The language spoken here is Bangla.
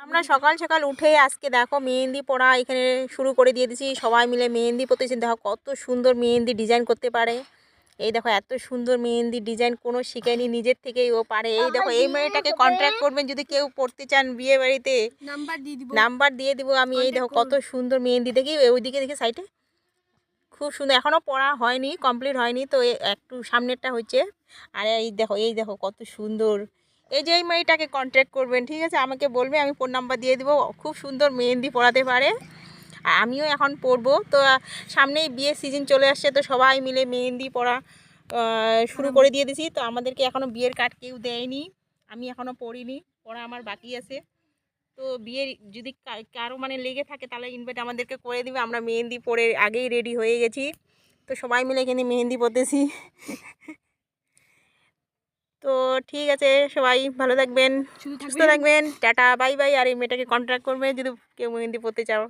আমরা সকাল সকাল উঠে আজকে দেখো মেহেন্দি পড়া এখানে শুরু করে দিয়ে দিয়েছি। সবাই মিলে মেহেন্দি পড়তেছি দেখো কত সুন্দর মেহেন্দি ডিজাইন করতে পারে। এই দেখো এত সুন্দর মেহেন্দি ডিজাইন কোনো শিখায়নি নিজের থেকেই ও পারে। এই দেখো এই মেয়েটাকে কন্ট্রাক্ট করবেন যদি কেউ পড়তে চান বিয়ে বাড়িতে। নাম্বার দিয়ে দিব। নাম্বার দিয়ে দিব আমি। এই দেখো কত সুন্দর মেহেন্দি দেখি। ওইদিকে দেখি সাইডে খুব সুন্দর। এখনও পড়া হয়নি কমপ্লিট হয়নি। তো একটু সামনেরটা হচ্ছে। আর এই দেখো এই দেখো কত সুন্দর এই যে এই মেয়েটাকে কন্ট্যাক্ট করবেন, ঠিক আছে? আমাকে বলবে, আমি ফোন নাম্বার দিয়ে দেবো। খুব সুন্দর মেহেন্দি পড়াতে পারে। আমিও এখন পড়ব তো সামনেই বিয়ের সিজন চলে আসছে, তো সবাই মিলে মেহেন্দি পড়া শুরু করে দিয়ে দিছি। তো আমাদেরকে এখনও বিয়ের কার্ড কেউ দেয়নি। আমি এখনও পড়িনি পড়া আমার বাকি আছে। তো বিয়ের যদি কারও মানে লেগে থাকে, তাহলে ইনভাইট আমাদেরকে করে দিবে। আমরা মেহেন্দি পরে আগেই রেডি হয়ে গেছি। তো সবাই মিলে এখানে মেহেন্দি পরতেছি। তো ঠিক আছে সবাই ভালো থাকবেন সুস্থ থাকবেন। টাটা বাই বাই আর এই মেয়েটাকে কন্ট্যাক্ট করবে যদি কেউ মেহেন্দি পড়তে চাও।